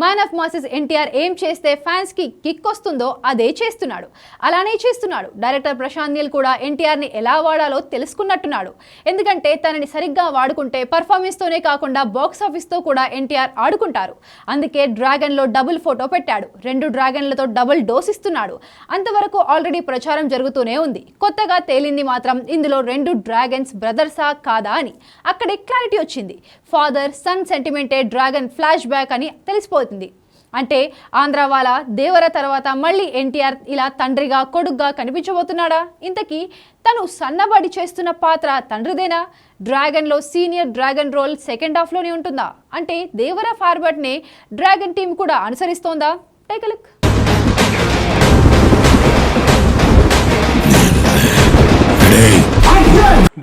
Man of masses NTR ఏం చేస్తే ఫ్యాన్స్కి కిక్ వస్తుందో అదే చేస్తున్నాడు. అలానే చేస్తున్నాడు. డైరెక్టర్ ప్రశాంత్ నీల్ కూడా ఎన్టీఆర్ని ఎలా వాడాలో తెలుసుకున్నట్టున్నాడు. ఎందుకంటే తనని సరిగ్గా వాడుకుంటే పర్ఫార్మెన్స్ తోనే కాకుండా బాక్స్ ఆఫీస్తో కూడా ఎన్టీఆర్ ఆడుకుంటారు. అందుకే డ్రాగన్లో డబుల్ ఫోటో పెట్టాడు. రెండు డ్రాగన్లతో డబుల్ డోస్ ఇస్తున్నాడు. అంతవరకు ఆల్రెడీ ప్రచారం జరుగుతూనే ఉంది. కొత్తగా తేలింది మాత్రం ఇందులో రెండు డ్రాగన్స్ బ్రదర్సా కాదా అని. అక్కడే క్లారిటీ వచ్చింది. ఫాదర్ సన్ సెంటిమెంటే డ్రాగన్ ఫ్లాష్ బ్యాక్ అని మారిపోతుంది అంటే ఆంధ్ర వాళ్ళ దేవర తర్వాత మళ్ళీ ఎన్టీఆర్ ఇలా తండ్రిగా కొడుగ్గా కనిపించబోతున్నాడా? ఇంతకీ తను సన్నబడి చేస్తున్న పాత్ర తండ్రిదేనా? డ్రాగన్లో సీనియర్ డ్రాగన్ రోల్ సెకండ్ హాఫ్లోనే ఉంటుందా? అంటే దేవర ఫార్వర్డ్నే డ్రాగన్ టీం కూడా అనుసరిస్తోందా? Take look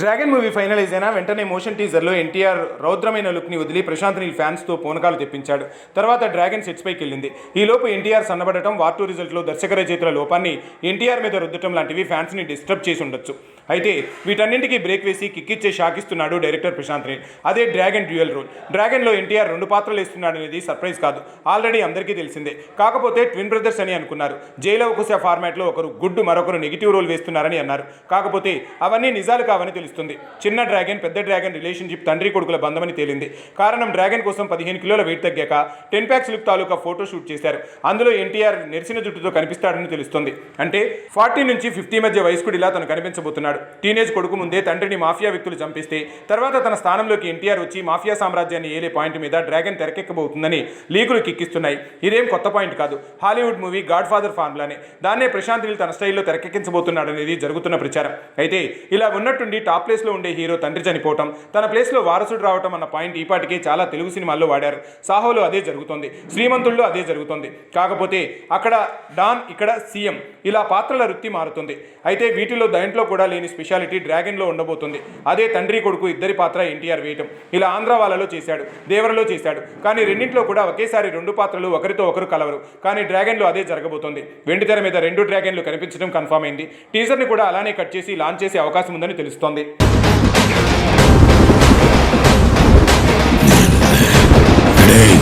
Dragon movie finalise అయినా వెంటనే మోషన్ టీజర్లో ఎన్టీఆర్ రౌద్రమైన లుక్ని వదిలి ప్రశాంత్ నీల్ ఫ్యాన్స్తో పూనకాలు తెప్పించాడు. తర్వాత డ్రాగన్ సెట్స్ పైకి వెళ్ళింది. ఈ లోపు ఎన్టీఆర్ సన్నబడటం వార్ టూ రిజల్ట్లో దర్శక రచయితల లోపాన్ని ఎన్టీఆర్ మీద రుద్దటం లాంటివి ఫ్యాన్స్ని డిస్టర్బ్ చేసి ఉండొచ్చు అయితే వీటన్నింటికీ బ్రేక్ వేసి కిక్కిచ్చే షాకిస్తున్నాడు డైరెక్టర్ ప్రశాంత్ నీల్. అదే డ్రాగన్ డ్యూయల్ రోల్. డ్రాగన్లో ఎన్టీఆర్ రెండు పాత్రలు ఇస్తున్నాడు అనేది సర్ప్రైజ్ కాదు. ఆల్రెడీ అందరికీ తెలిసిందే. కాకపోతే ట్విన్ బ్రదర్స్ అని అనుకున్నారు. జైలవ కుశ ఫార్మాట్లో ఒకరు గుడ్డు మరొకరు నెగిటివ్ రోల్ వేస్తున్నారని అన్నారు. కాకపోతే అవన్నీ నిజాలు కావని తెలుస్తుంది చిన్న డ్రాగన్ పెద్ద డ్రాగన్ రిలేషన్షిప్ తండ్రి కొడుకుల బంధమని తేలింది. కారణం డ్రాగన్ కోసం పదిహేను కిలోల వెయిట్ తగ్గాక టెన్ ప్యాక్స్ లుక్ తాలూకా ఫోటో షూట్ చేశారు. అందులో ఎన్టీఆర్ నెరిసిన జుట్టుతో కనిపిస్తాడని తెలుస్తుంది. అంటే ఫార్టీ నుంచి ఫిఫ్టీ మధ్య వయస్కుడిలా తను కనిపించబోతున్నాడు. టీనేజ్ కొడుకు ముందే తండ్రిని మాఫియా వ్యక్తులు చంపిస్తే తర్వాత తన స్థానంలోకి ఎన్టీఆర్ వచ్చి మాఫియా సామ్రాజ్యాన్ని ఏలే పాయింట్ మీద డ్రాగన్ తెరకెక్కబోతుందని లీకులు కిక్కిస్తున్నాయి. ఇదేం కొత్త పాయింట్ కాదు. హాలీవుడ్ మూవీ గాడ్ ఫాదర్ ఫార్ములానే. దాన్నే ప్రశాంత్ నీల్ తన స్టైల్లో తెరకెక్కించబోతున్నాడనేది జరుగుతున్న ప్రచారం. అయితే ఇలా ఉన్నట్టుండి టాప్ ప్లేస్లో ఉండే హీరో తండ్రి చనిపోవటం తన ప్లేస్లో వారసుడు రావటం అన్న పాయింట్ ఈపాటికే చాలా తెలుగు సినిమాల్లో వాడారు. సాహోలో అదే జరుగుతోంది. శ్రీమంతుల్లో అదే జరుగుతోంది. కాకపోతే అక్కడ డాన్ ఇక్కడ సీఎం ఇలా పాత్రల వృత్తి మారుతుంది. అయితే వీటిలో దాంట్లో కూడా లేని స్పెషాలిటీ డ్రాగన్లో ఉండబోతుంది. అదే తండ్రి కొడుకు ఇద్దరి పాత్ర ఎన్టీఆర్ వేయటం. ఇలా ఆంధ్ర వాళ్ళలో చేశాడు దేవరలో చేశాడు. కానీ రెండింటిలో కూడా ఒకేసారి రెండు పాత్రలు ఒకరితో ఒకరు కలవరు. కానీ డ్రాగన్లో అదే జరగబోతోంది. వెండితెర మీద రెండు డ్రాగన్లు కనిపించడం కన్ఫర్మ్ అయింది. టీజర్ని కూడా అలానే కట్ చేసి లాంచ్ చేసే అవకాశం ఉందని తెలుస్తోంది. Yeah.